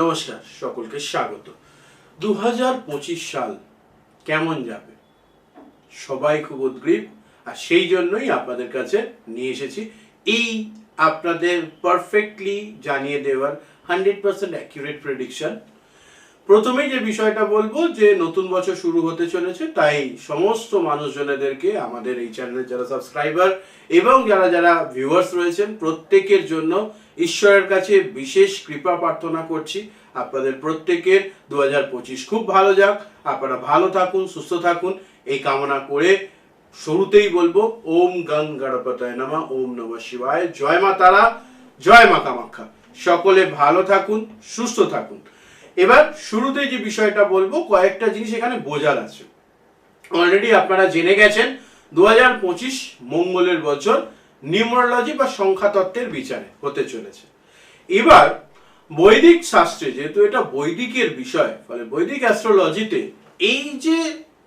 নমস্কার, সকলকে স্বাগত। দু হাজার পঁচিশ সাল কেমন যাবে? সবাই খুব উদ্গ্রীব, আর সেই জন্যই আপনাদের কাছে নিয়ে এসেছি এই আপনাদের পারফেক্টলি জানিয়ে দেওয়ার হান্ড্রেড পার্সেন্ট অ্যাকিউরেট প্রেডিকশন প্রথমেই যে বিষয়টা বলব, যে নতুন বছর শুরু হতে চলেছে, তাই সমস্ত মানুষজনেদেরকে আমাদের এই চ্যানেলের যারা সাবস্ক্রাইবার এবং যারা যারা ভিউয়ার্স রয়েছেন, প্রত্যেকের জন্য ঈশ্বরের কাছে বিশেষ কৃপা প্রার্থনা করছি। আপনাদের প্রত্যেকের দু হাজার পঁচিশ খুব ভালো যাক। আপনারা ভালো থাকুন, সুস্থ থাকুন। এই কামনা করে শুরুতেই বলব, ওম গং গণপতায় নামা, ওম নম শিবায়। জয় মা তারা, জয় মা কামাখ্যা। সকলে ভালো থাকুন, সুস্থ থাকুন। এবার শুরুতে যে বিষয়টা বলব, কয়েকটা জিনিস এখানে বোঝার আছে। অলরেডি আপনারা জেনে গেছেন দু মঙ্গলের বছর নিউমারোলজি বা সংখ্যাতত্ত্বের বিচারে হতে চলেছে। এবার বৈদিক শাস্ত্রে, যেহেতু এটা বৈদিকের বিষয়, ফলে বৈদিক অ্যাস্ট্রোলজিতে এই যে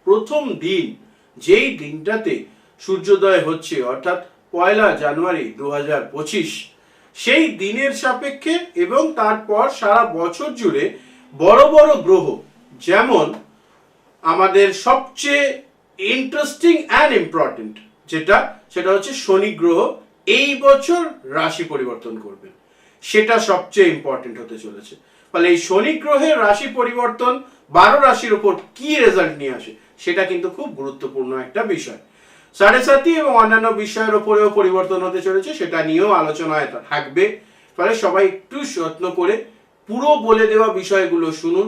প্রথম দিন, যেই দিনটাতে সূর্যোদয় হচ্ছে, অর্থাৎ পয়লা জানুয়ারি দু সেই দিনের সাপেক্ষে এবং তারপর সারা বছর জুড়ে বড় বড় গ্রহ, যেমন আমাদের সবচেয়ে ইন্টারেস্টিং অ্যান্ড ইম্পর্টেন্ট যেটা, সেটা হচ্ছে শনি গ্রহ এই বছর রাশি পরিবর্তন করবেন সেটা সবচেয়ে ইম্পর্টেন্ট হতে চলেছে। ফলে এই শনি গ্রহের রাশি পরিবর্তন, বারো রাশির উপর কি রেজাল্ট নিয়ে আসে, সেটা কিন্তু খুব গুরুত্বপূর্ণ একটা বিষয়। সাড়ে সাতি এবং অন্যান্য বিষয়ের উপরেও পরিবর্তন হতে চলেছে, সেটা নিয়েও আলোচনায় থাকবে। ফলে সবাই একটু যত্ন করে পুরো বলে দেওয়া বিষয়গুলো শুনুন।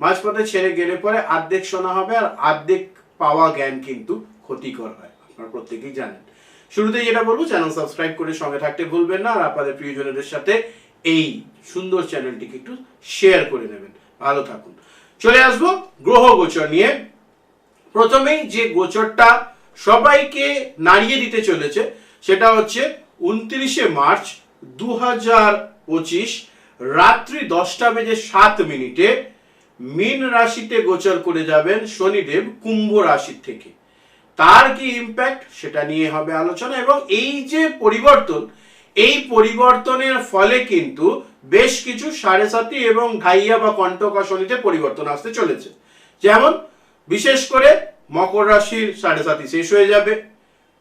মাঝপথে ছেড়ে গেলে পরে আর্ধেক শোনা হবে আর আর্ধেক পাওয়া জ্ঞান কিন্তু ক্ষতিকর হয়, আপনারা প্রত্যেকেই জানেন। শুরুতে যেটা বলব, চ্যানেল সাবস্ক্রাইব করে সঙ্গে থাকতে ভুলবেন না আর আপনাদের প্রিয়জনদের সাথে এই সুন্দর চ্যানেলটিকে একটু শেয়ার করে নেবেন। ভালো থাকুন। চলে আসব গ্রহ গোচর নিয়ে। প্রথমেই যে গোচরটা সবাইকে নাড়িয়ে দিতে চলেছে, সেটা হচ্ছে উনত্রিশে মার্চ দু হাজার পঁচিশ রাত্রি দশটা বেজে সাত মিনিটে মিন রাশিতে গোচর করে যাবেন শনিদেব কুম্ভ রাশি থেকে। তার কি ইম্প্যাক্ট সেটা নিয়ে হবে আলোচনা এবং এই যে পরিবর্তন, এই পরিবর্তনের ফলে কিন্তু বেশ কিছু সাড়ে সাতি এবং ঘাইয়া বা কণ্টকা শনিতে পরিবর্তন আসতে চলেছে। যেমন, বিশেষ করে মকর রাশির সাড়ে সাতি শেষ হয়ে যাবে,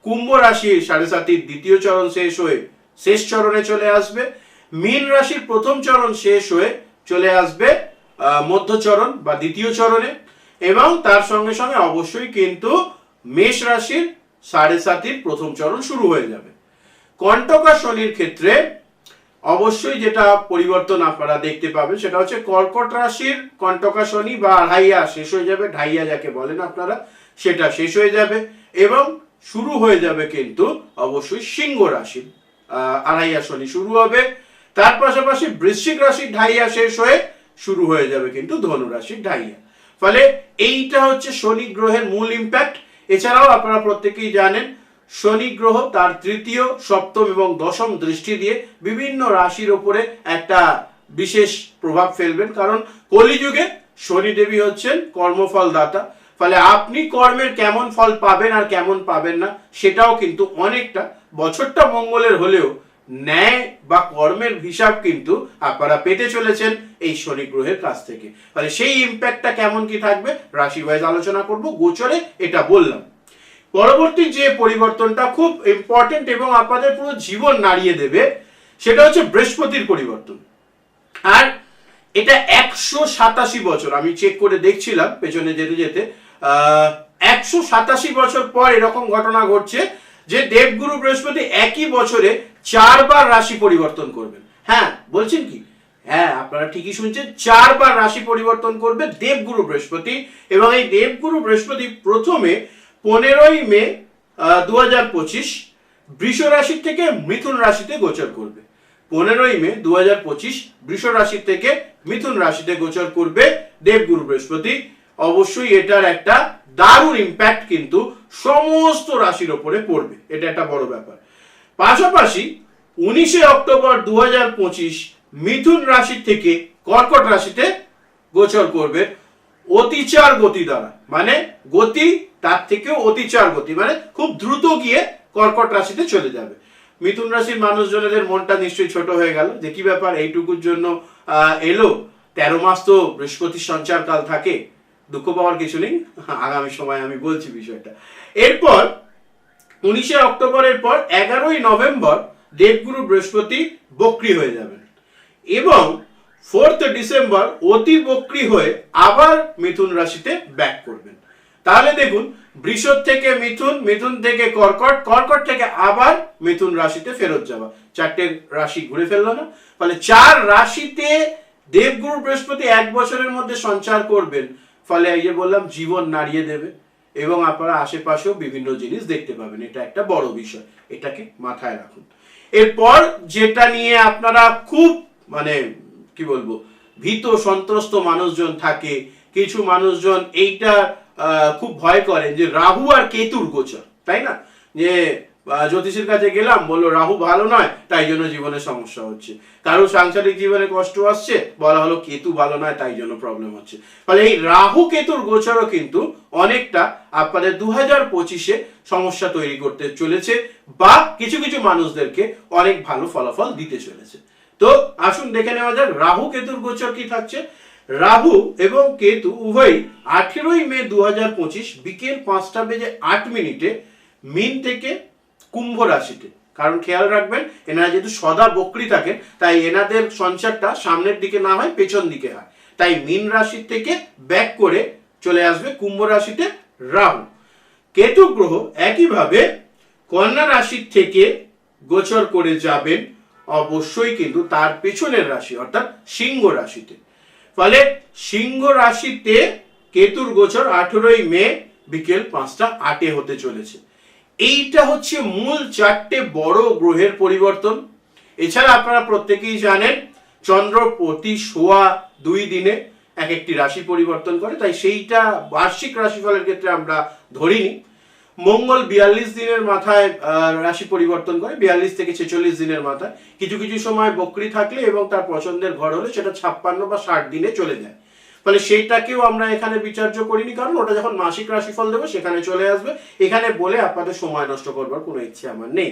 কুম্ভ রাশির সাড়ে সাতির দ্বিতীয় চরণ শেষ হয়ে শেষ চরণে চলে আসবে মীন রাশির প্রথম চরণ শেষ হয়ে চলে আসবে মধ্যচরণ বা দ্বিতীয় চরণে এবং তার সঙ্গে সঙ্গে অবশ্যই কিন্তু মেষ রাশির সাড়ে সাতির প্রথম চরণ শুরু হয়ে যাবে। কণ্টকা শনির ক্ষেত্রে অবশ্যই যেটা পরিবর্তন আপনারা দেখতে পাবেন সেটা হচ্ছে কর্কট রাশির কণ্টকা শনি বা আড়াইয়া শেষ হয়ে যাবে, ঢাইয়া যাকে বলেন আপনারা, সেটা শেষ হয়ে যাবে এবং শুরু হয়ে যাবে কিন্তু অবশ্যই সিংহ রাশির আড়াইয়া শনি শুরু হবে। তার পাশাপাশি বৃশ্চিক রাশির ঢাইয়া শেষ হয়ে শুরু হয়ে যাবে কিন্তু ধনু রাশির ঢাইয়া। ফলে এইটা হচ্ছে শনি গ্রহের মূল ইম্প্যাক্ট এছাড়াও আপনারা প্রত্যেকেই জানেন, শনি গ্রহ তার তৃতীয়, সপ্তম এবং দশম দৃষ্টি দিয়ে বিভিন্ন রাশির ওপরে একটা বিশেষ প্রভাব ফেলবেন। কারণ কলিযুগে শনি দেবী হচ্ছেন কর্মফল দাতা ফলে আপনি কর্মের কেমন ফল পাবেন আর কেমন পাবেন না, সেটাও কিন্তু অনেকটা, বছরটা মঙ্গলের হলেও ন্যায় বা কর্মের হিসাব কিন্তু আপনারা পেতে চলেছেন এই শনি গ্রহের কাছ থেকে। ফলে সেই ইম্প্যাক্টটা কেমন কি থাকবে? রাশি ওয়াইজ আলোচনা করব, গোচরে এটা বললাম। পরবর্তী যে পরিবর্তনটা খুব ইম্পর্টেন্ট এবং আপনাদের পুরো জীবন নাড়িয়ে দেবে, সেটা হচ্ছে বৃহস্পতির পরিবর্তন। আর এটা একশো সাতাশি বছর, আমি চেক করে দেখছিলাম, পেছনে যেতে যেতে একশো সাতাশি বছর পর এরকম ঘটনা ঘটছে যে দেবগুরু বৃহস্পতি একই বছরে চারবার রাশি পরিবর্তন করবেন। হ্যাঁ বলছেন কি? হ্যাঁ আপনারা ঠিকই শুনছেন, চারবার রাশি পরিবর্তন করবে দেবগুরু বৃহস্পতি এবং এই দেবগুরু বৃহস্পতি প্রথমে পনেরোই মে দু হাজার পঁচিশ বৃষ রাশি থেকে মিথুন রাশিতে গোচর করবে। পনেরোই মে দু হাজার পঁচিশ বৃষ রাশি থেকে মিথুন রাশিতে গোচর করবে দেবগুরু বৃহস্পতি। অবশ্যই এটার একটা দারুণ ইম্প্যাক্ট কিন্তু সমস্ত রাশির ওপরে পড়বে। এটা একটা বড় ব্যাপার। পাশাপাশি উনিশে অক্টোবর দু হাজার পঁচিশ মিথুন রাশি থেকে কর্কট রাশিতে গোচর করবে অতিচার গতি দ্বারা। মানে গতি, তার থেকেও অতিচার গতি। মানে খুব দ্রুত গিয়ে কর্কট রাশিতে চলে যাবে। মিথুন রাশির মানুষজনেদের মনটা নিশ্চয়ই ছোট হয়ে গেল যে কি ব্যাপার, এইটুকুর জন্য এলো। তেরো মাস তো বৃহস্পতির সঞ্চারকাল থাকে। দুঃখ পাওয়ার কিছু নেই। আগামী সময় আমি বলছি বিষয়টা। এরপর উনিশে অক্টোবরের পর এগারোই নভেম্বর দেবগুরু বৃহস্পতি বক্রি হয়ে যাবেন। এবং ফোর্থ ডিসেম্বর অতি বক্রি হয়ে আবার মিথুন রাশিতে ব্যাক করবেন। তাহলে দেখুন, বৃষভ থেকে মিথুন মিথুন থেকে কর্কট কর্কট থেকে আবার মিথুন রাশিতে ফেরত যাওয়া। চারটে রাশি ঘুরে ফেলল না। ফলে চার রাশিতে দেবগুরু বৃহস্পতি এক বছরের মধ্যে সঞ্চার করবেন। ফলে এই যে বললাম, জীবন নাড়িয়ে দেবে। এবং আপনারা আশেপাশেও বিভিন্ন জিনিস দেখতে পাবেন। এটা একটা বড় বিষয়। এটাকে মাথায় রাখুন। এরপর যেটা নিয়ে আপনারা খুব মানে কি বলব, ভীত, সন্ত্রস্ত মানুষজন থাকে, কিছু মানুষজন এইটা খুব ভয় করেন যে রাহু আর কেতুর গোচর, তাই না? যে জ্যোতিষীর কাছে গেলাম, বলল, রাহু ভালো নয়, তাই জন্য জীবনে সমস্যা হচ্ছে। কারও সাংসারিক জীবনে কষ্ট আসছে, বলা হলো, কেতু ভালো নয়, তাই জন্য প্রবলেম হচ্ছে। ফলে এই রাহু কেতুর গোচরও কিন্তু অনেকটা আপনাদের দু হাজার পঁচিশে সমস্যা তৈরি করতে চলেছে বা কিছু কিছু মানুষদেরকে অনেক ভালো ফলাফল দিতে চলেছে। তো আসুন দেখে নেওয়া যাক, রাহু কেতুর গোচর কি থাকছে? রাহু এবং কেতু উভয়ই আঠেরোই মে দু হাজার পঁচিশ বিকেল পাঁচটা বেজে আট মিনিটে মিন থেকে কুম্ভ রাশিতে। কারণ খেয়াল রাখবেন, এনারা যেহেতু সদা বকরি থাকেন, তাই এনাদের সঞ্চারটা সামনের দিকে না হয়, পেছন দিকে হয়। তাই মিন রাশি থেকে ব্যাক করে চলে আসবে কুম্ভ রাশিতে রাহু। কেতু গ্রহ একইভাবে কন্যা রাশি থেকে গোচর করে যাবেন, অবশ্যই কিন্তু তার পেছনের রাশি, অর্থাৎ সিংহ রাশিতে। ফলে সিংহ রাশিতে কেতুর গোচর আঠেরোই মে বিকেল পাঁচটা আটে হতে চলেছে। এইটা হচ্ছে মূল চারটে বড় গ্রহের পরিবর্তন। এছাড়া আপনারা প্রত্যেকেই জানেন, চন্দ্র প্রতি সোয়া দুই দিনে এক একটি রাশি পরিবর্তন করে, তাই সেইটা বার্ষিক রাশিফলের ক্ষেত্রে আমরা ধরিনি। মঙ্গল বিয়াল্লিশ দিনের মাথায় রাশি পরিবর্তন করে, বিয়াল্লিশ থেকে ছেচল্লিশ দিনের মাথায়। কিছু কিছু সময় বকরি থাকলে এবং তার পছন্দের ঘর হলে সেটা ছাপ্পান্ন বা ষাট দিনে চলে যায়। ফলে সেইটাকেও আমরা এখানে বিচার্য করিনি, কারণ ওটা যখন মাসিক রাশিফল দেবো সেখানে চলে আসবে। এখানে বলে আপনাদের সময় নষ্ট করবার কোনো ইচ্ছে আমার নেই।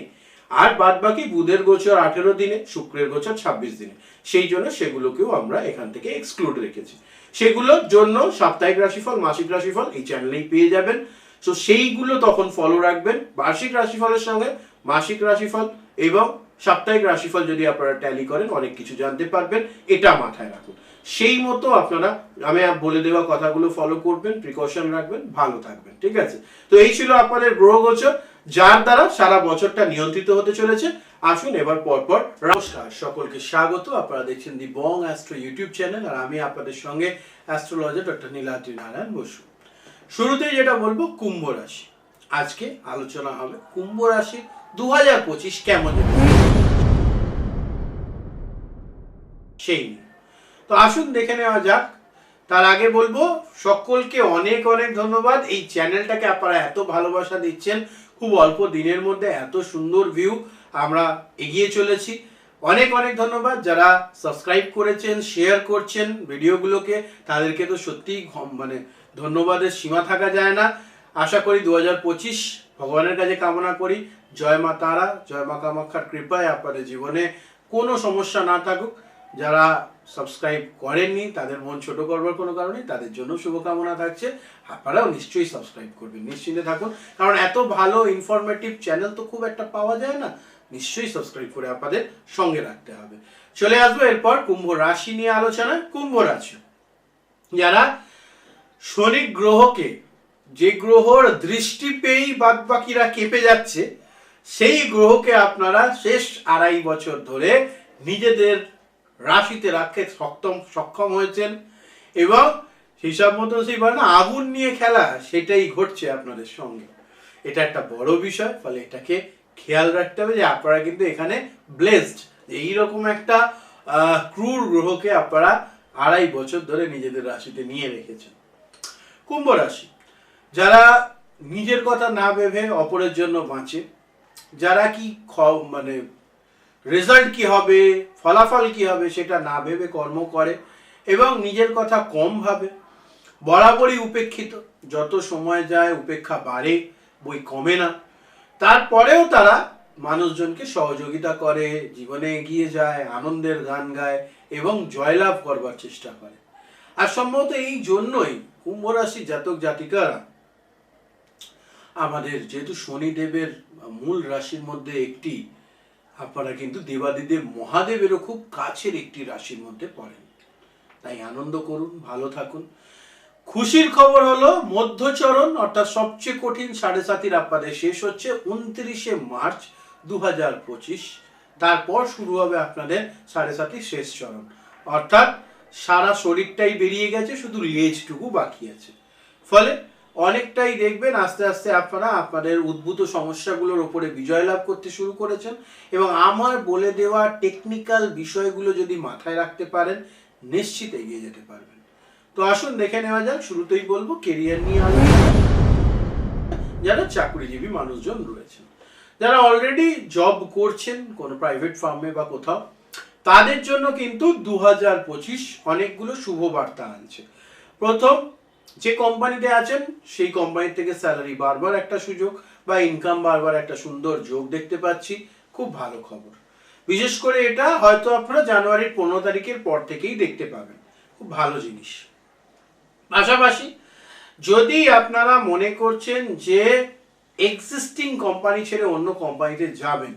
আর বাদ বাকি বুধের গোচর আঠেরো দিনে, শুক্রের গোচর ছাব্বিশ দিনে। সেই জন্য সেগুলোকেও আমরা এখান থেকে এক্সক্লুড রেখেছি। সেগুলোর জন্য সাপ্তাহিক রাশিফল, মাসিক রাশিফল এই চ্যানেলেই পেয়ে যাবেন। তো সেইগুলো তখন ফলো রাখবেন। বার্ষিক রাশিফলের সঙ্গে মাসিক রাশিফল এবং সাপ্তাহিক রাশিফল যদি আপনারা ট্যালি করেন, অনেক কিছু জানতে পারবেন। এটা মাথায় রাখুন। সেই মতো আপনারা আমি বলে দেওয়া কথাগুলো ফলো করবেন প্রিকশন রাখবেন, ভালো থাকবেন, ঠিক আছে? তো এই ছিল আপনাদের গ্রহ গোচর, যার দ্বারা সারা বছরটা নিয়ন্ত্রিত হতে চলেছে। আসুন এবার পরপর নমস্কার, সকলকে স্বাগত। আপনারা দেখছেন the Bong astro YouTube channel আর আমি আপনাদের সঙ্গে অ্যাস্ট্রোলজার ডক্টর নীলাদ্রি নারায়ণ বসু। শুরুতেই যেটা বলব, কুম্ভ রাশি। আজকে আলোচনা হবে কুম্ভ রাশি দু হাজার পঁচিশ কেমন সেই নিয়ে। তো আসুন দেখে নেওয়া যাক। তার আগে বলব, সকলকে অনেক অনেক ধন্যবাদ। এই চ্যানেলটাকে আপনারা এত ভালোবাসা দিচ্ছেন, খুব অল্প দিনের মধ্যে এত সুন্দর ভিউ আমরা এগিয়ে চলেছি। অনেক অনেক ধন্যবাদ। যারা সাবস্ক্রাইব করেছেন শেয়ার করছেন ভিডিওগুলোকে, তাদেরকে তো সত্যিই মানে ধন্যবাদের সীমা থাকা যায় না। আশা করি দু হাজার পঁচিশ ভগবানের কাছে কামনা করি। জয় মা তারা, জয় মা কামাক্ষার কৃপায় আপনাদের জীবনে কোনো সমস্যা না থাকুক। যারা সাবস্ক্রাইব করেননি, তাদের মন ছোট করবার কোনো কারণে তাদের জন্য শুভকামনা থাকছে, আপনারাও নিশ্চয়ই সাবস্ক্রাইব করবেন, নিশ্চিন্তে থাকুন, কারণ এত ভালো ইনফরমেটিভ চ্যানেল তো খুব একটা পাওয়া যায় না, নিশ্চয়ই সাবস্ক্রাইব করে আপনাদের সঙ্গে রাখতে হবে। চলে আসব এরপর কুম্ভ রাশি নিয়ে আলোচনা কুম্ভ রাশি। যারা শনি গ্রহকে, যে গ্রহর দৃষ্টি পেয়েই বাদ বাকিরা কেঁপে যাচ্ছে, সেই গ্রহকে আপনারা শেষ আড়াই বছর ধরে নিজেদের রাশিতে রাখতে সক্ষম সক্ষম হয়েছেন এবং হিসাব মতন সেই বলে না, আগুন নিয়ে খেলা, সেটাই ঘটছে আপনাদের সঙ্গে। এটা একটা বড় বিষয়, ফলে এটাকে খেয়াল রাখতে হবে যে আপনারা কিন্তু এখানে ব্লেসড এইরকম একটা ক্রূর গ্রহকে আপনারা আড়াই বছর ধরে নিজেদের রাশিতে নিয়ে রেখেছেন। কুম্ভ রাশি, যারা নিজের কথা না ভেবে অপরের জন্য বাঁচে, যারা কি মানে রেজাল্ট কি হবে, ফলাফল কি হবে, সেটা না ভেবে কর্ম করে এবং নিজের কথা কম ভাবে। বরাবরই উপেক্ষিত। যত সময় যায়, উপেক্ষা বাড়ে, বই কমে না। তারপরেও তারা মানুষজনকে সহযোগিতা করে, জীবনে এগিয়ে যায়, আনন্দের গান গায় এবং জয়লাভ করবার চেষ্টা করে। আর সম্ভবত এই জন্যই কুম্ভ রাশি জাতক জাতিকারা আমাদের যেহেতু শনিদেবের মূল রাশির মধ্যে একটি আপনারা কিন্তু দেবাদিদেব মহাদেবেরও খুব কাছের একটি রাশির মধ্যে পড়েন। তাই আনন্দ করুন, ভালো থাকুন। খুশির খবর হলো, মধ্যচরণ, অর্থাৎ সবচেয়ে কঠিন সাড়ে সাতির আপনাদের শেষ হচ্ছে উনত্রিশে মার্চ দু হাজার পঁচিশ। তারপর শুরু হবে আপনাদের সাড়ে সাতির শেষ চরণ। অর্থাৎ সারা শরীরটাই বেরিয়ে গেছে, শুধু লেজটুকু বাকি আছে। ফলে অনেকটাই দেখবেন আস্তে আস্তে আপনারা আপনাদের উদ্ভূত সমস্যাগুলোর উপরে বিজয় লাভ করতে শুরু করেছেন এবং আমার বলে দেওয়া টেকনিক্যাল বিষয়গুলো যদি মাথায় রাখতে পারেন, নিশ্চিত এগিয়ে যেতে পারবেন। তো আসুন দেখে নেওয়া যাক, শুরুতেই বলব কেরিয়ার নিয়ে আলোচনা যারা চাকরিজীবী মানুষজন রয়েছেন, যারা অলরেডি জব করছেন কোনো প্রাইভেট ফার্মে বা কোথাও, তাদের জন্য কিন্তু দু হাজার পঁচিশ অনেকগুলো শুভ বার্তা আনছে। প্রথম যে কোম্পানিতে আছেন, সেই কোম্পানি থেকে স্যালারি বারবার একটা সুযোগ বা ইনকাম বারবার একটা সুন্দর যোগ দেখতে পাচ্ছি। খুব ভালো খবর। বিশেষ করে এটা হয়তো আপনারা জানুয়ারির পনেরো তারিখের পর থেকেই দেখতে পাবেন। খুব ভালো জিনিস। পাশাপাশি যদি আপনারা মনে করছেন যে এক্সিস্টিং কোম্পানি ছেড়ে অন্য কোম্পানিতে যাবেন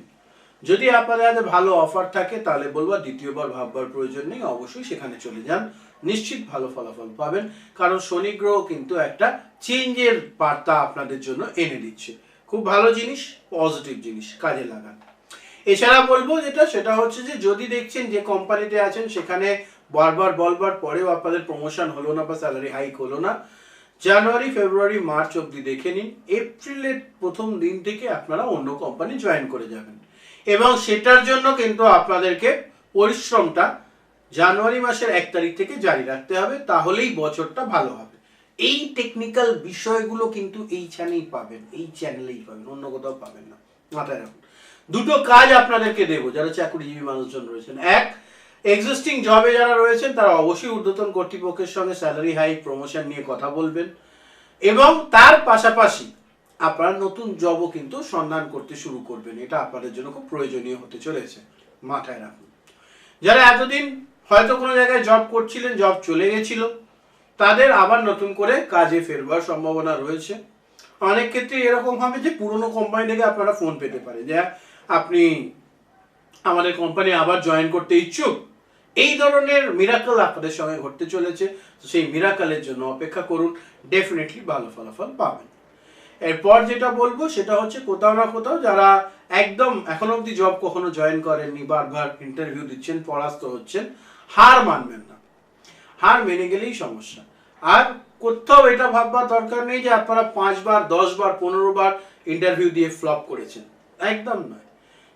যদি আপনাদের হাতে ভালো অফার থাকে, তাহলে বলব দ্বিতীয়বার ভাববার প্রয়োজন নেই, অবশ্যই সেখানে চলে যান। নিশ্চিত ভালো ফলাফল পাবেন, কারণ শনি গ্রহ কিন্তু একটা চেঞ্জের বার্তা আপনাদের জন্য এনে দিচ্ছে। খুব ভালো জিনিস পজিটিভ জিনিস, কাজে লাগান। এছাড়া বলব যেটা, সেটা হচ্ছে যে, যদি দেখছেন যে কোম্পানিতে আছেন, সেখানে বারবার বলবার পরেও আপনাদের প্রমোশন হলো না বা স্যালারি হাইক হলো না, জানুয়ারি, ফেব্রুয়ারি, মার্চ অবধি দেখে নিন। এপ্রিলের প্রথম দিন থেকে আপনারা অন্য কোম্পানি জয়েন করে যাবেন। এবং সেটার জন্য কিন্তু আপনাদেরকে পরিশ্রমটা জানুয়ারি মাসের এক তারিখ থেকে জারি রাখতে হবে, তাহলেই বছরটা ভালো হবে। এই টেকনিক্যাল বিষয়গুলো কিন্তু এই চ্যানেলেই পাবেন, এই চ্যানেলেই পাবেন, অন্য কোথাও পাবেন না। মাথায় রাখুন। দুটো কাজ আপনাদেরকে দেবো, যারা চাকরিজীবী মানুষজন রয়েছেন। এক এক্সিস্টিং জবে যারা রয়েছেন, তারা অবশ্যই ঊর্ধ্বতন কর্তৃপক্ষের সঙ্গে স্যালারি হাই প্রমোশন নিয়ে কথা বলবেন। এবং তার পাশাপাশি আপনারা নতুন জবও কিন্তু সন্ধান করতে শুরু করবেন। এটা আপনাদের জন্য খুব প্রয়োজনীয় হতে চলেছে। মাথায় রাখুন। যারা এতদিন হয়তো কোনো জায়গায় জব করছিলেন জব চলে গেছিল, তাদের আবার নতুন করে কাজে ফেরবার সম্ভাবনা রয়েছে। অনেক ক্ষেত্রে এরকম হবে যে পুরনো কোম্পানি থেকে আপনারা ফোন পেতে পারে যে আপনি আমাদের কোম্পানি আবার জয়েন করতে ইচ্ছুক। এই ধরনের মিরাকল আপনাদের সঙ্গে ঘটতে চলেছে। সেই মিরাকলের জন্য অপেক্ষা করুন। ডেফিনেটলি ভালো ফলাফল পাবেন। এরপর যেটা বলব, সেটা হচ্ছে কোথাও না কোথাও যারা একদম এখন অবধি জব কখনো জয়েন করেননি, বারবার ইন্টারভিউ দিচ্ছেন, পরাস্ত হচ্ছেন, হার মানবেন না। হার মেনে গেলেই সমস্যা। আর কোথাও এটা ভাববার দরকার নেই যে আপনারা পাঁচবার দশ বার পনেরো বার ইন্টারভিউ দিয়ে ফ্লপ করেছেন। একদম নয়।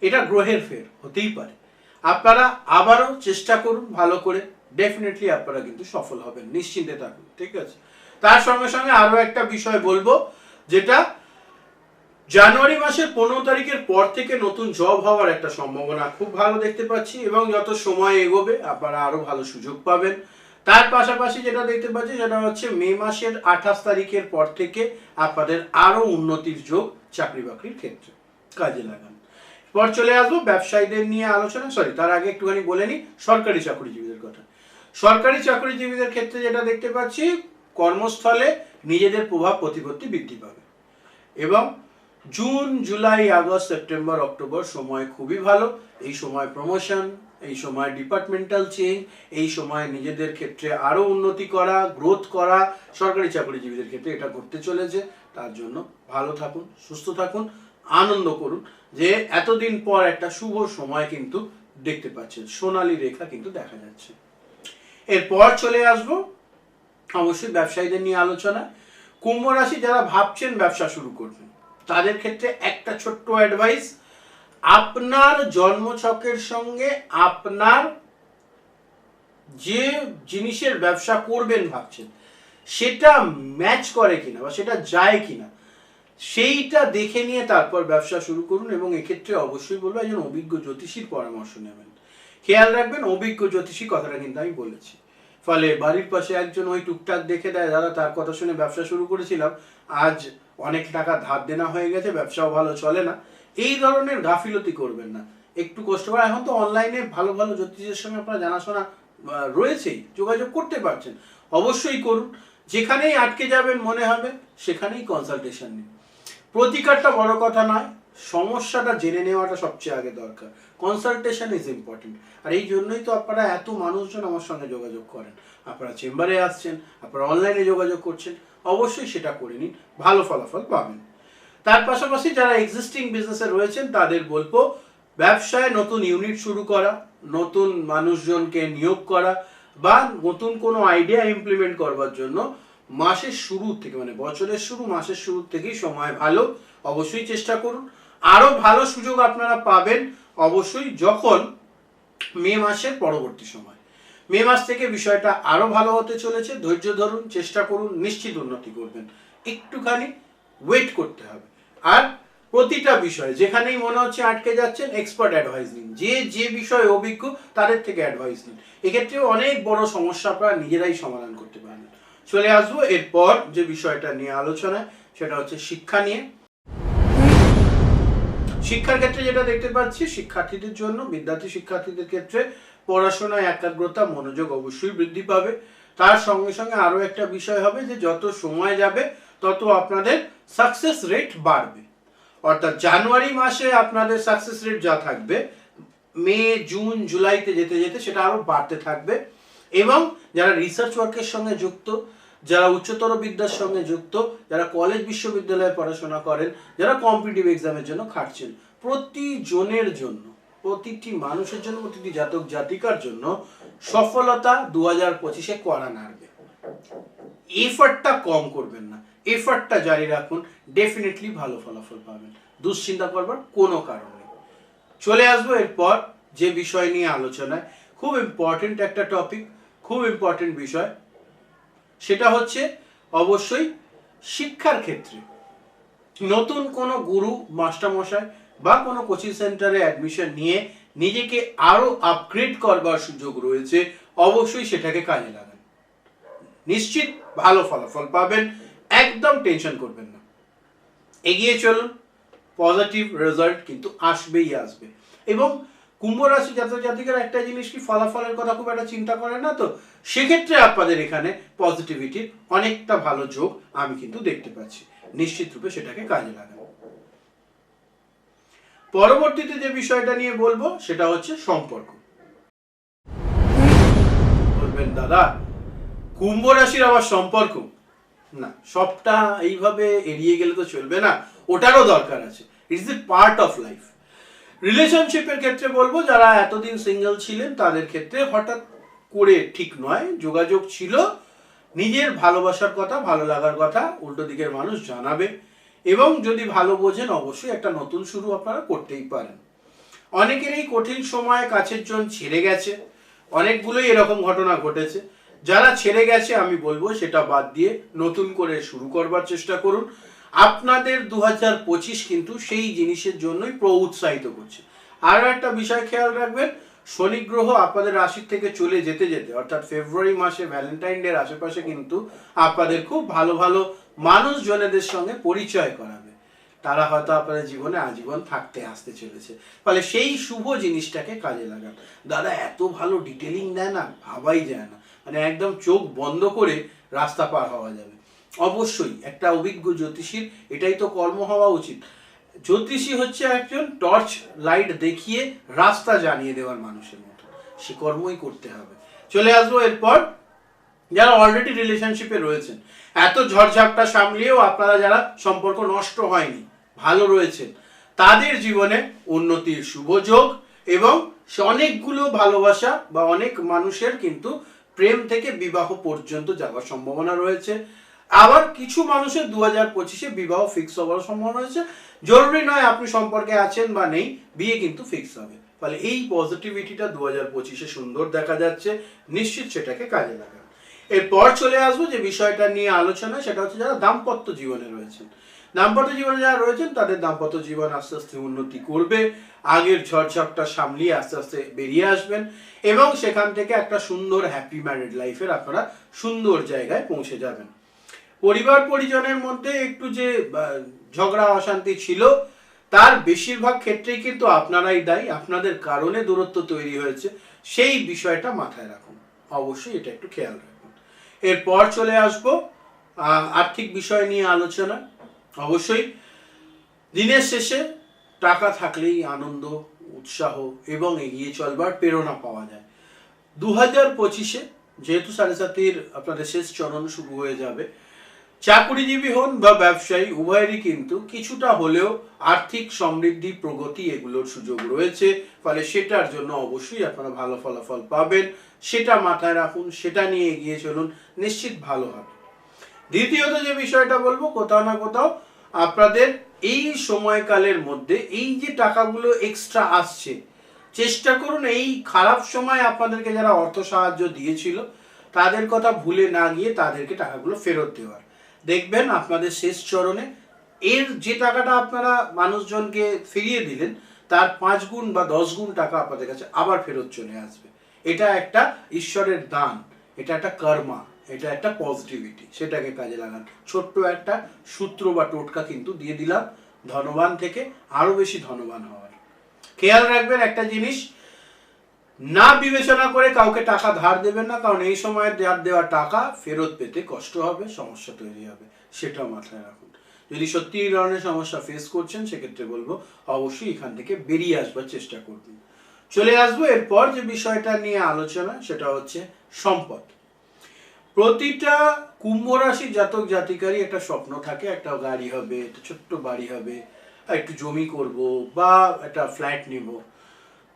এটা গ্রহের ফের, হতেই পারে। আপনারা আবারও চেষ্টা করুন ভালো করে। ডেফিনেটলি আপনারা কিন্তু সফল হবেন। নিশ্চিন্তে থাকুন, ঠিক আছে? তার সঙ্গে সঙ্গে আরও একটা বিষয় বলব যেটা জানুয়ারি মাসের পনেরো তারিখের পর থেকে নতুন জব হওয়ার একটা সম্ভাবনা খুব ভালো দেখতে পাচ্ছি এবং যত সময় এগোবে আপনারা আরও ভালো সুযোগ পাবেন। তার পাশাপাশি যেটা দেখতে পাচ্ছি সেটা হচ্ছে মে মাসের আঠাশ তারিখের পর থেকে আপনাদের আরও উন্নতির যোগ চাকরি বাকরির ক্ষেত্রে কাজে লাগান। পর চলে আসব ব্যবসায়ীদের নিয়ে আলোচনা। সরি তার আগে একটুখানি বলে নিই, সরকারি চাকরিজীবীদের কথা। সরকারি চাকরিজীবীদের ক্ষেত্রে যেটা দেখতে পাচ্ছি, কর্মস্থলে নিজেদের প্রভাব প্রতিপত্তি বৃদ্ধি পাবে। এবং June, July, August, September, October সময় খুবই ভালো। এই সময় প্রমোশন এই সময় ডিপার্টমেন্টাল চেঞ্জ এই সময় নিজেদের ক্ষেত্রে আরও উন্নতি করা গ্রোথ করা, সরকারি চাকরিজীবীদের ক্ষেত্রে এটা করতে চলেছে। তার জন্য ভালো থাকুন, সুস্থ থাকুন, আনন্দ করুন, যে এতদিন পর একটা শুভ সময় কিন্তু দেখতে পাচ্ছেন। সোনালি রেখা কিন্তু দেখা যাচ্ছে। এরপর চলে আসব অবশ্যই ব্যবসায়ীদের নিয়ে আলোচনা। কুম্ভ রাশি যারা ভাবছেন ব্যবসা শুরু করবেন, তাদের ক্ষেত্রে একটা ছোট্ট অ্যাডভাইস আপনার জন্মছকের সঙ্গে আপনার যে জিনিসের ব্যবসা করবেন ভাবছেন, সেটা ম্যাচ করে কিনা বা সেটা যায় কিনা, সেইটা দেখে নিয়ে তারপর ব্যবসা শুরু করুন এবং এক্ষেত্রে অবশ্যই বলব একজন অভিজ্ঞ জ্যোতিষীর পরামর্শ নেবেন। খেয়াল রাখবেন অভিজ্ঞ জ্যোতিষী কথাটা কিন্তু আমি বলেছি। ফলে বাড়ির পাশে একজন ওই টুকটাক দেখে দেয়, দাদা, তার কথা শুনে ব্যবসা শুরু করেছিলাম। আজ অনেক টাকা ধার দেনা হয়ে গেছে, ব্যবসাও ভালো চলে না। এই ধরনের গাফিলতি করবেন না। একটু কষ্ট করে, এখন তো অনলাইনে ভালো ভালো জ্যোতিষের সঙ্গে আপনারা জানাশোনা রয়েছেই, যোগাযোগ করতে পারছেন। অবশ্যই করুন। যেখানেই আটকে যাবেন মনে হবে, সেখানেই কনসালটেশন নিন। প্রতিকারটা বড় কথা নয় সমস্যাটা জেনে নেওয়াটা সবচেয়ে আগে দরকার। কনসালটেশন ইজ ইম্পর্টেন্ট আর এই জন্যই তো আপনারা এত মানুষজন আমার সঙ্গে যোগাযোগ করেন। আপনারা চেম্বারে আসছেন, আপনারা অনলাইনে যোগাযোগ করছেন, অবশ্যই সেটা করে নিন, ভালো ফলাফল পাবেন। তার পাশাপাশি যারা এক্সিস্টিং বিজনেসে রয়েছেন, তাদের বলব, ব্যবসায় নতুন ইউনিট শুরু করা, নতুন মানুষজনকে নিয়োগ করা, বা নতুন কোনো আইডিয়া ইমপ্লিমেন্ট করবার জন্য মাসের শুরু থেকে মানে বছরের শুরু, মাসের শুরু থেকেই সময় ভালো, অবশ্যই চেষ্টা করুন। আরও ভালো সুযোগ আপনারা পাবেন অবশ্যই যখন মে মাসের পরবর্তী সময়। মে মাস থেকে বিষয়টা আরও ভালো হতে চলেছে। ধৈর্য ধরুন, চেষ্টা করুন, নিশ্চিত উন্নতি করবেন। একটুখানি ওয়েট করতে হবে। আর প্রতিটা বিষয়, যেখানেই মনে হচ্ছে আটকে যাচ্ছেন এক্সপার্ট অ্যাডভাইস নিন। যে যে বিষয়ে অভিজ্ঞ, তাদের থেকে অ্যাডভাইস নিন। এক্ষেত্রে অনেক বড় সমস্যা আপনারা নিজেরাই সমাধান করতে পারবেন। চলে আসব এরপর যে বিষয়টা নিয়ে আলোচনায়, সেটা হচ্ছে শিক্ষা নিয়ে। শিক্ষার ক্ষেত্রে যেটা দেখতে পাচ্ছি, শিক্ষার্থীদের জন্য, বিদ্যার্থী শিক্ষার্থীদের ক্ষেত্রে পড়াশোনায় একাগ্রতা, মনোযোগ অবশ্যই বৃদ্ধি পাবে। তার সঙ্গে সঙ্গে আরও একটা বিষয় হবে যে, যত সময় যাবে, তত আপনাদের সাকসেস রেট বাড়বে। অর্থাৎ জানুয়ারি মাসে আপনাদের সাকসেস রেট যা থাকবে, মে, জুন, জুলাইতে যেতে যেতে সেটা আরও বাড়তে থাকবে। এবং যারা রিসার্চ ওয়ার্কের সঙ্গে যুক্ত যারা উচ্চতর বিদ্যার সঙ্গে যুক্ত, যারা কলেজ বিশ্ববিদ্যালয়ে পড়াশোনা করেন, যারা কম্পিটিটিভ এক্সামের জন্য খাটছেন, প্রতিজনের জন্য, প্রতিটি মানুষের জন্য, প্রতিটি জাতক, জাতিকার জন্য সফলতা দু হাজার পঁচিশে করা নাড়বে। এফার্টটা কম করবেন না। এফার্টটা জারি রাখুন। ডেফিনেটলি ভালো ফলাফল পাবেন। দুশ্চিন্তা করবার কোনো কারণ নেই। চলে আসব এরপর যে বিষয় নিয়ে আলোচনায়। খুব ইম্পর্টেন্ট একটা টপিক খুব ইম্পর্টেন্ট বিষয় সেটা হচ্ছে অবশ্যই শিক্ষার ক্ষেত্রে। নতুন কোনো গুরু, মাস্টারমশাই বা কোনো কোচিং সেন্টারে অ্যাডমিশন নিয়ে নিজেকে আরও আপগ্রেড করবার সুযোগ রয়েছে, অবশ্যই সেটাকে কাজে লাগান। নিশ্চিত ভালো ফলাফল পাবেন, একদম টেনশন করবেন না। এগিয়ে চলুন পজিটিভ রেজাল্ট কিন্তু আসবেই আসবে। এবং কুম্ভ রাশি জাতক জাতিকার একটা জিনিস কি ফলাফলের কথা খুব একটা চিন্তা করে না তো? সেক্ষেত্রে আপনাদের এখানে পজিটিভিটির অনেকটা ভালো যোগ আমি কিন্তু দেখতে পাচ্ছি। নিশ্চিত রূপে সেটাকে কাজে লাগান পরবর্তীতে যে বিষয়টা নিয়ে বলব, সেটা হচ্ছে সম্পর্ক। বলবেন, দাদা, কুম্ভ রাশির আবার সম্পর্ক? না, সবটা এইভাবে এড়িয়ে গেলে তো চলবে না। ওটারও দরকার আছে। It's a part of life রিলেশনশিপের ক্ষেত্রে বলব, যারা এতদিন সিঙ্গেল ছিলেন, তাদের ক্ষেত্রে হঠাৎ করে ঠিক নয়। যোগাযোগ ছিল। নিজের ভালোবাসার কথা, ভালো লাগার কথা উল্টো দিকের মানুষ জানাবে। এবং যদি ভালো বোঝেন, অবশ্যই একটা নতুন শুরু আপনারা করতেই পারেন। অনেকের এই কঠিন সময়ে কাছের জন ছেড়ে গেছে। অনেকগুলোই এরকম ঘটনা ঘটেছে। যারা ছেড়ে গেছে, আমি বলব সেটা বাদ দিয়ে নতুন করে শুরু করবার চেষ্টা করুন। আপনাদের দু হাজার পঁচিশ কিন্তু সেই জিনিসের জন্যই প্রউৎসাহিত করছে। আরও একটা বিষয় খেয়াল রাখবেন, শনি গ্রহ আপনাদের রাশির থেকে চলে যেতে যেতে, অর্থাৎ ফেব্রুয়ারি মাসে ভ্যালেন্টাইন ডের আশেপাশে কিন্তু আপনাদের খুব ভালো ভালো মানুষজনেদের সঙ্গে পরিচয় করাবে। তারা হয়তো আপনাদের জীবনে আজীবন থাকতে আসতে চলেছে। ফলে সেই শুভ জিনিসটাকে কাজে লাগান। দাদা, এত ভালো ডিটেলিং দেয় না, ভাবাই যায় না। মানে একদম চোখ বন্ধ করে রাস্তা পার হওয়া যাবে। অবশ্যই, একটা অভিজ্ঞ জ্যোতিষীর এটাই তো কর্ম হওয়া উচিত। জ্যোতিষী হচ্ছে একজন টর্চ লাইট দেখিয়ে রাস্তা জানিয়ে দেওয়ার মানুষের মতো। সে কর্মই করতে হবে। চলে আসব এরপর, যারা অলরেডি রিলেশনশিপে রয়েছেন। এত ঝড়ঝাপটা সামলিয়েও আপনারা যারা সম্পর্ক নষ্ট হয়নি, ভালো রয়েছেন, তাদের জীবনে উন্নতির শুভ যোগ এবং অনেকগুলো ভালোবাসা বা অনেক মানুষের কিন্তু প্রেম থেকে বিবাহ পর্যন্ত যাওয়ার সম্ভাবনা রয়েছে। আবার কিছু মানুষের দু হাজার পঁচিশে বিবাহ ফিক্স হওয়ার সম্ভাবনা রয়েছে। জরুরি নয় আপনি সম্পর্কে আছেন বা নেই, বিয়ে কিন্তু ফিক্স হবে। ফলে এই পজিটিভিটিটা দু হাজার পঁচিশে সুন্দর দেখা যাচ্ছে, নিশ্চিত সেটাকে কাজে লাগান। এরপর চলে আসব যে বিষয়টা নিয়ে আলোচনা, সেটা হচ্ছে যারা দাম্পত্য জীবনে রয়েছেন। দাম্পত্য জীবনে যারা রয়েছেন, তাদের দাম্পত্য জীবন আস্তে আস্তে উন্নতি করবে, আগের ঝড়ঝাপটা সামলিয়ে আস্তে আস্তে বেরিয়ে আসবেন এবং সেখান থেকে একটা সুন্দর হ্যাপি ম্যারিড লাইফের আপনারা সুন্দর জায়গায় পৌঁছে যাবেন। পরিবার পরিজনের মধ্যে একটু যে ঝগড়া, অশান্তি ছিল, তার বেশিরভাগ ক্ষেত্রেই কিন্তু আপনারাই দায়ী। আপনাদের কারণে দূরত্ব তৈরি হয়েছে। সেই বিষয়টা মাথায় রাখুন। অবশ্যই এটা একটু খেয়াল রাখুন। এরপর চলে আসব আর্থিক বিষয় নিয়ে আলোচনা। অবশ্যই, দিনের শেষে টাকা থাকলেই আনন্দ, উৎসাহ এবং এগিয়ে চলবার প্রেরণা পাওয়া যায়। দু হাজার পঁচিশে যেহেতু সাড়ে সাতির আপনাদের শেষ চরণ শুরু হয়ে যাবে চাকুরিজীবী হন বা ব্যবসায়ী, উভয়েরই কিন্তু কিছুটা হলেও আর্থিক সমৃদ্ধি, প্রগতি এগুলোর সুযোগ রয়েছে। ফলে সেটার জন্য অবশ্যই আপনারা ভালো ফলাফল পাবেন। সেটা মাথায় রাখুন, সেটা নিয়ে এগিয়ে চলুন। নিশ্চিত ভালো হবে। দ্বিতীয়ত যে বিষয়টা বলব, কোথাও না কোথাও আপনাদের এই সময়কালের মধ্যে এই যে টাকাগুলো এক্সট্রা আসছে, চেষ্টা করুন এই খারাপ সময় আপনাদেরকে যারা অর্থ সাহায্য দিয়েছিল, তাদের কথা ভুলে না গিয়ে তাদেরকে টাকাগুলো ফেরত দেওয়ার। দেখবেন আপনাদের শেষ চরণে। এর যে টাকাটা আপনারা মানুষজনকে ফিরিয়ে দিলেন, তার পাঁচ গুণ বা দশ গুণ টাকা আপনাদের কাছে আবার ফেরত চলে আসবে। এটা একটা ঈশ্বরের দান, এটা একটা কর্মা, এটা একটা পজিটিভিটি সেটাকে কাজে লাগান। ছোট্ট একটা সূত্র বা টোটকা কিন্তু দিয়ে দিলাম। ধনবান থেকে আরও বেশি ধনবান হওয়ার। খেয়াল রাখবেন একটা জিনিস না বিবেচনা করে কাউকে টাকা ধার দেবেন না, কারণ এই সময় ধার দেওয়া টাকা ফেরত পেতে কষ্ট হবে, সমস্যা তৈরি হবে, সেটা মাথায় রাখুন। যদি সত্যি এই ধরনের সমস্যা ফেস করছেন, সেক্ষেত্রে বলব অবশ্যই এখান থেকে বেরিয়ে আসবার চেষ্টা করবেন। চলে আসব এরপর যে বিষয়টা নিয়ে আলোচনা, সেটা হচ্ছে সম্পদ। প্রতিটা কুম্ভ রাশি জাতক জাতিকারই একটা স্বপ্ন থাকে, একটা গাড়ি হবে, একটা ছোট্ট বাড়ি হবে, একটু জমি করব বা একটা ফ্ল্যাট নিব।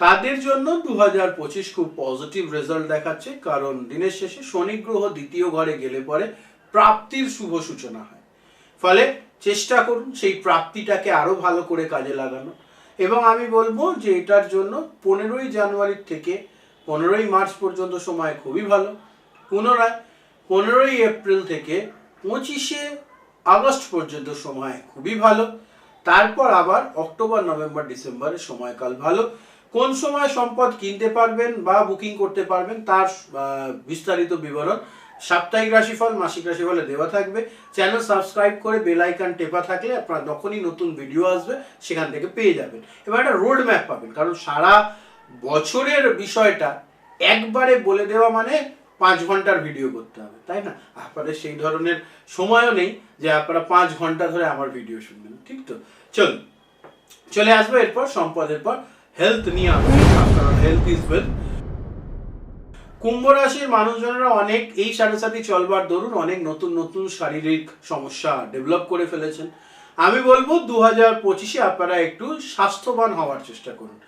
তাদের জন্য দু হাজার পঁচিশ খুব পজিটিভ রেজাল্ট দেখাচ্ছে, কারণ দিনের শেষে শনি গ্রহ দ্বিতীয় ঘরে গেলে পরে প্রাপ্তির শুভ সূচনা হয়। ফলে চেষ্টা করুন সেই প্রাপ্তিটাকে আরও ভালো করে কাজে লাগানো। এবং আমি বলব যে এটার জন্য পনেরোই জানুয়ারির থেকে পনেরোই মার্চ পর্যন্ত সময় খুবই ভালো। পুনরায় পনেরোই এপ্রিল থেকে পঁচিশে আগস্ট পর্যন্ত সময় খুবই ভালো। তারপর আবার অক্টোবর, নভেম্বর ডিসেম্বরের সময়কাল ভালো। কোন সময় সম্পদ কিনতে পারবেন বা বুকিং করতে পারবেন তার বিস্তারিত বিবরণ সাপ্তাহিক রাশিফল, মাসিক রাশিফলে দেওয়া থাকবে। চ্যানেল সাবস্ক্রাইব করে বেল আইকন টেপা থাকলে আপনার যখনই নতুন ভিডিও আসবে, সেখান থেকে পেয়ে যাবেন। এবার একটা রোড ম্যাপ পাবেন, কারণ সারা বছরের বিষয়টা একবারে বলে দেওয়া মানে পাঁচ ঘণ্টার ভিডিও করতে হবে, তাই না? আপনাদের সেই ধরনের সময়ও নেই যে আপনারা পাঁচ ঘণ্টা ধরে আমার ভিডিও শুনবেন, ঠিক তো? চলুন, চলে আসব এরপর, সম্পদের পর। হেলথ নিয়ে আলোচনা কারণ হেলথ ইজ ওয়েলথ কুম্ভ রাশির মানুষজনেরা অনেক এই সাড়ে সাথে চলবার দরুন অনেক নতুন নতুন শারীরিক সমস্যা ডেভেলপ করে ফেলেছেন। আমি বলব দু হাজার পঁচিশে আপনারা একটু স্বাস্থ্যবান হওয়ার চেষ্টা করুন।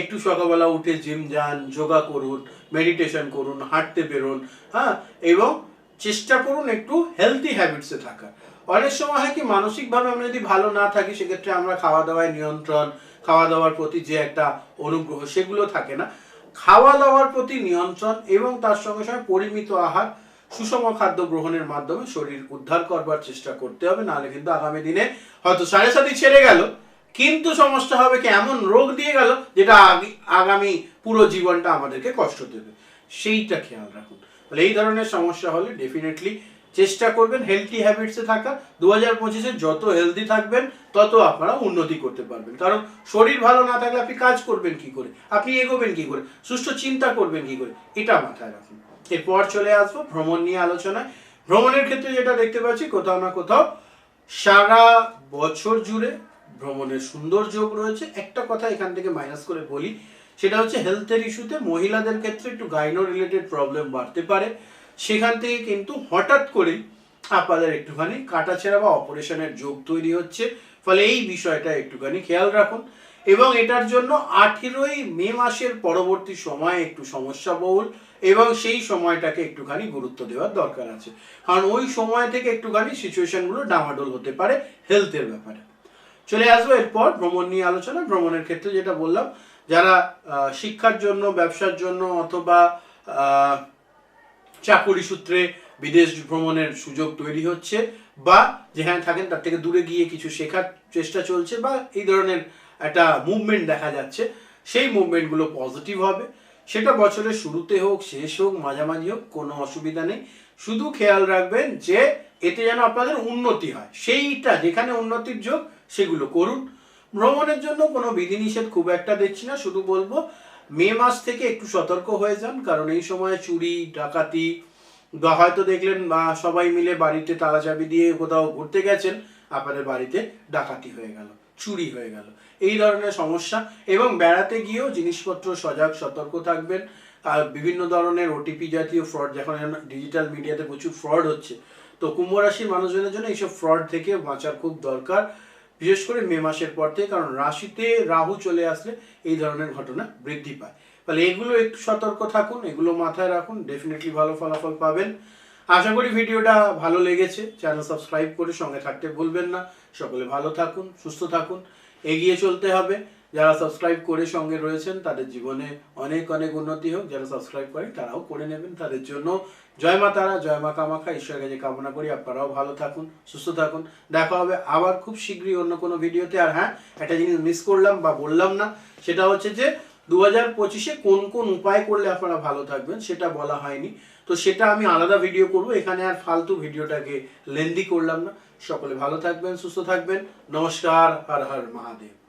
একটু সকালবেলা উঠে জিম যান, যোগা করুন মেডিটেশন করুন, হাঁটতে বেরোন হ্যাঁ এবং চেষ্টা করুন একটু হেলদি হ্যাবিটসে থাকার। অনেক সময় হয় কি, মানসিকভাবে আমরা যদি ভালো না থাকি, সেক্ষেত্রে আমরা খাওয়া দাওয়ায় নিয়ন্ত্রণ খাওয়া দাওয়ার প্রতি যে একটা অনুগ্রহ, সেগুলো থাকে না। খাওয়া দাওয়ার প্রতি নিয়ন্ত্রণ এবং তার সঙ্গে সঙ্গে পরিমিত আহার, সুষম খাদ্য গ্রহণের মাধ্যমে শরীর উদ্ধার করবার চেষ্টা করতে হবে, নাহলে কিন্তু আগামী দিনে হয়তো সাড়ে সাতই ছেড়ে গেল। কিন্তু সমস্যা হবে কি, এমন রোগ দিয়ে গেল যেটা আগামী পুরো জীবনটা আমাদেরকে কষ্ট দেবে। সেইটা খেয়াল রাখুন। তাহলে এই ধরনের সমস্যা হলে ডেফিনেটলি চেষ্টা করবেন হেলদি হ্যাবিটসে থাকা। দু হাজার পঁচিশে যত হেলদি থাকবেন, তত আপনারা উন্নতি করতে পারবেন। কারণ শরীর ভালো না থাকলে আপনি কাজ করবেন কি করে? আপনি এগোবেন কি করে? সুষ্ঠু চিন্তা করবেন কি করে? এটা মাথায় রাখুন। এরপর চলে আসব ভ্রমণ নিয়ে আলোচনায়। ভ্রমণের ক্ষেত্রে যেটা দেখতে পাচ্ছি, কোথাও না কোথাও সারা বছর জুড়ে ভ্রমণের সুন্দর যোগ রয়েছে। একটা কথা এখান থেকে মাইনাস করে বলি, সেটা হচ্ছে হেলথের ইস্যুতে মহিলাদের ক্ষেত্রে একটু গাইনো রিলেটেড প্রবলেম বাড়তে পারে। সেখান থেকে কিন্তু হঠাৎ করেই আপনাদের একটুখানি কাটাছেড়া বা অপারেশনের যোগ তৈরি হচ্ছে। ফলে এই বিষয়টা একটুখানি খেয়াল রাখুন। এবং এটার জন্য আঠেরোই মে মাসের পরবর্তী সময় একটু সমস্যা বহুল এবং সেই সময়টাকে একটুখানি গুরুত্ব দেওয়ার দরকার আছে। কারণ ওই সময় থেকে একটুখানি সিচুয়েশনগুলো ডামাডোল হতে পারে হেলথের ব্যাপারে। চলে আসব এরপর ভ্রমণ নিয়ে আলোচনা। ভ্রমণের ক্ষেত্রে যেটা বললাম, যারা শিক্ষার জন্য, ব্যবসার জন্য অথবা চাকুরি সূত্রে বিদেশ ভ্রমণের সুযোগ তৈরি হচ্ছে বা যেখানে থাকেন তার থেকে দূরে গিয়ে কিছু শেখার চেষ্টা চলছে বা এই ধরনের একটা মুভমেন্ট দেখা যাচ্ছে। সেই মুভমেন্টগুলো পজিটিভ হবে। সেটা বছরের শুরুতে হোক, শেষ হোক, মাঝামাঝি হোক, কোনো অসুবিধা নেই। শুধু খেয়াল রাখবেন যে এতে যেন আপনাদের উন্নতি হয়। সেইটা যেখানে উন্নতির যোগ সেগুলো করুন। ভ্রমণের জন্য কোনো বিধিনিষেধ খুব একটা দেখছি না। শুধু বলব মে মাস থেকে একটু সতর্ক হয়ে যান, কারণ এই সময় চুরি, ডাকাতি, বা হয়তো দেখলেন সবাই মিলে বাড়িতে তালা চাবি দিয়ে কোথাও ঘুরতে গেছেন, আপনাদের বাড়িতে ডাকাতি হয়ে গেল, চুরি হয়ে গেল। এই ধরনের সমস্যা, এবং বেড়াতে গিয়েও জিনিসপত্র সজাগ, সতর্ক থাকবেন। আর বিভিন্ন ধরনের ওটিপি জাতীয় ফ্রড যখন ডিজিটাল মিডিয়াতে প্রচুর ফ্রড হচ্ছে, তো কুম্ভ রাশির মানুষজনের জন্য এইসব ফ্রড থেকে বাঁচার খুব দরকার। বিশেষ করে মে মাসের পর থেকে, কারণ রাশিতে রাহু চলে আসলে এই ধরনের ঘটনা বৃদ্ধি পায়। তাহলে এগুলো একটু সতর্ক থাকুন, এগুলো মাথায় রাখুন ডেফিনেটলি ভালো ফলাফল পাবেন। আশা করি ভিডিওটা ভালো লেগেছে। চ্যানেল সাবস্ক্রাইব করে সঙ্গে থাকতে ভুলবেন না। সকলে ভালো থাকুন, সুস্থ থাকুন, এগিয়ে চলতে হবে। যারা সাবস্ক্রাইব করে সঙ্গে রয়েছেন, তাদের জীবনে অনেক অনেক উন্নতি হোক। যারা সাবস্ক্রাইব করেন, তারাও করে নেবেন। তাদের জন্য জয় মা তারা, জয় মা কামাখা। ঈশ্বরের কাছে কামনা করি আপনারাও ভালো থাকুন, সুস্থ থাকুন। দেখা হবে আবার খুব শীঘ্রই অন্য কোনো ভিডিওতে। আর হ্যাঁ একটা জিনিস মিস করলাম বা বললাম না, সেটা হচ্ছে যে দু হাজার পঁচিশে কোন কোন উপায় করলে আপনারা ভালো থাকবেন, সেটা বলা হয়নি। তো সেটা আমি আলাদা ভিডিও করব। এখানে আর ফালতু ভিডিওটাকে লেন্দি করলাম না। সকলে ভালো থাকবেন, সুস্থ থাকবেন। নমস্কার, হর হর, মহাদেব।